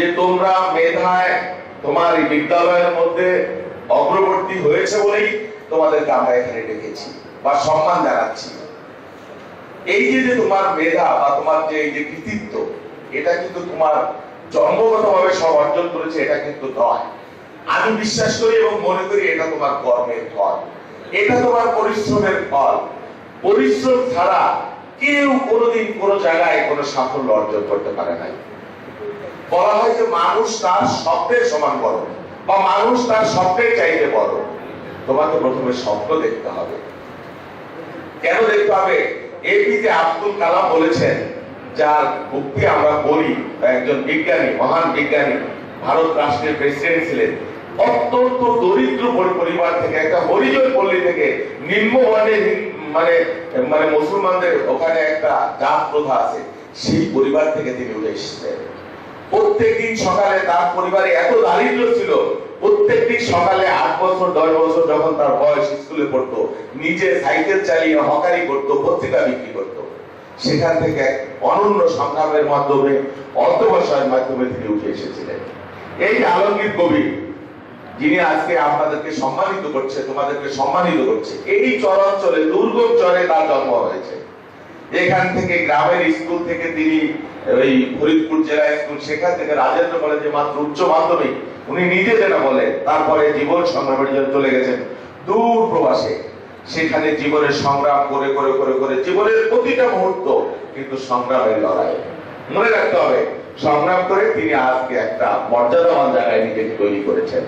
যে তোমরা মেধায় তোমার এই বিদ্যালয়ের মধ্যে অগ্রবর্তী হয়েছে বলেই তোমাদেরকে আমরা এখানে ডেকেছি বা সম্মান জানাচ্ছি। এই যে যে তোমার মেধা বা তোমার যে এই যে কৃতিত্ব, এটা কিন্তু তোমার জন্মগতভাবে সব অর্জন করেছে, এটা কিন্তু নয়। আমি বিশ্বাস করি এবং মনে করি এটা তোমার কর্মের ফল। এটা তোমার পরিশ্রমের ফল। পরিশ্রম ছাড়া কেউ কোনোদিন কোনো জায়গায় কোনো সাফল্য অর্জন করতে পারে নাই। বলা হয় যে মানুষ তার স্বপ্নের সমান বড়, বা মানুষ তার স্বপ্নের চাইতে বড়। তোমাকে প্রথমে স্বপ্ন দেখতে হবে। কেন দেখতে হবে? এপিজে আব্দুল কালাম বলেছেন, যার মুক্তি আমরা বলি একজন বিজ্ঞানী, মহান বিজ্ঞানী, ভারত রাষ্ট্রের প্রেসিডেন্ট ছিলেন, অত্যন্ত দরিদ্র পরিবার থেকে, একটা হরিজন পল্লী থেকে নিম্ন বর্ণের মানে মানে মুসলমানদের ওখানে একটা জাত প্রথা আছে, সেই পরিবার থেকে তিনি উঠে এসেছিলেন। প্রত্যেকদিন সকালে তার পরিবারে এত দারিদ্র ছিল, প্রত্যেকদিন সকালে আট বছর, দশ বছর যখন তার বয়স স্কুলে পড়তো, নিজে সাইকেল চালিয়ে হকারি করতো, পত্রিকা বিক্রি করতো। সেখান থেকে অনন্য সংগ্রামের মাধ্যমে, অর্থবসায়ের মাধ্যমে তিনি উঠে এসেছিলেন। এই আলমগীর কবি, যিনি আজকে আপনাদেরকে সম্মানিত করছে, তোমাদেরকে সম্মানিত করছে, এই চরাঞ্চলে, দুর্গম চরে তার জন্ম হয়েছে। এখান থেকে গ্রামের স্কুল থেকে তিনি ওই ফরিদপুর জেলা স্কুল, সেখান থেকে রাজেন্দ্র কলেজে মাত্র উচ্চ মাধ্যমিক। উনি নিজে যেটা বলে, তারপরে জীবন সংগ্রামের জন্য চলে গেছেন দূর প্রবাসে। সেখানে জীবনের সংগ্রাম করে করে করে করে জীবনের প্রতিটা মুহূর্ত কিন্তু সংগ্রামের লড়াই। মনে রাখতে হবে, সংগ্রাম করে তিনি আজকে একটা মর্যাদাবান জায়গায় নিজেকে তৈরি করেছেন।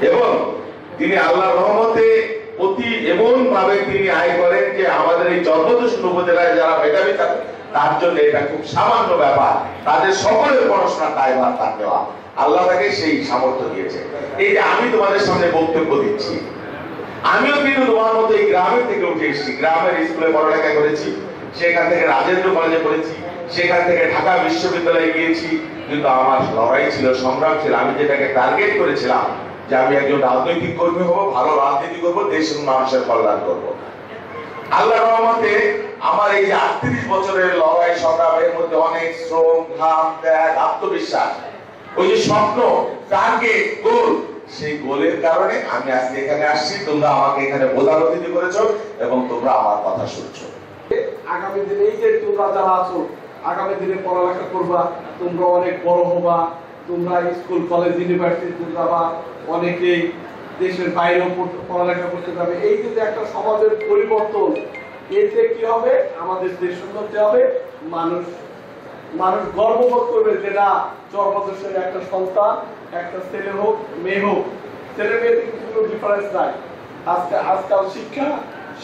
এবং তিনি আল্লাহ রহমতে অতি এমন ভাবে তিনি আয় করেন যে আমাদের এই চন্দ্রদূষণ উপজেলায় যারা মেধাবী থাকে তার জন্য এটা খুব সামান্য ব্যাপার। তাদের সকলের পড়াশোনা দায়ভার তার দেওয়া। আল্লাহ তাকে সেই সামর্থ্য দিয়েছে এই যে আমি তোমাদের সামনে বক্তব্য দিচ্ছি। আমিও কিন্তু তোমার মতো এই গ্রামের থেকে উঠে এসেছি। গ্রামের স্কুলে পড়ালেখা করেছি। সেখান থেকে রাজেন্দ্র কলেজে পড়েছি। সেখান থেকে ঢাকা বিশ্ববিদ্যালয়ে গিয়েছি। কিন্তু আমার লড়াই ছিল, সংগ্রাম ছিল। আমি যেটাকে টার্গেট করেছিলাম যে আমি একজন রাজনৈতিক কর্মী হব, ভালো রাজনীতি করব দেশের মানুষের কল্যাণ করব। আল্লাহ রহমতে আমার এই যে আটত্রিশ বছরের লড়াই সংগ্রামের মধ্যে অনেক শ্রম, ঘাম, ত্যাগ, আত্মবিশ্বাস, ওই যে স্বপ্ন টার্গেট গোল, সেই গোলের কারণে আমি আজকে এখানে আসছি। তোমরা আমাকে এখানে প্রধান অতিথি করেছ এবং তোমরা আমার কথা শুনছো। আগামী দিনে এই যে তোমরা যারা আছো, আগামী দিনে পড়ালেখা করবা, তোমরা অনেক বড় হবা। তোমরা স্কুল, কলেজ ইউনিভার্সিটি যাবা, অনেকেই দেশের বাইরেও পড়ালেখা করতে যাবে। এই যে একটা সমাজের পরিবর্তন এতে কি হবে? আমাদের দেশ উন্নতি হবে। মানুষ মানুষ গর্ববোধ করবে যে না চরপদেশের একটা সন্তান, একটা ছেলে হোক, মেয়ে হোক, ছেলে মেয়েতে কোনো ডিফারেন্স নাই। আজকে, আজকাল শিক্ষা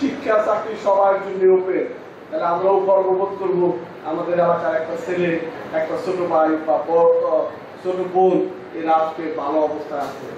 শিক্ষা, চাকরি সবার জন্য ওপেন তাহলে আমরাও গর্ববোধ করব, আমাদের এলাকার একটা ছেলে, একটা ছোট ভাই বা বড় ছোট বোন এরা আজকে ভালো অবস্থায় আছে।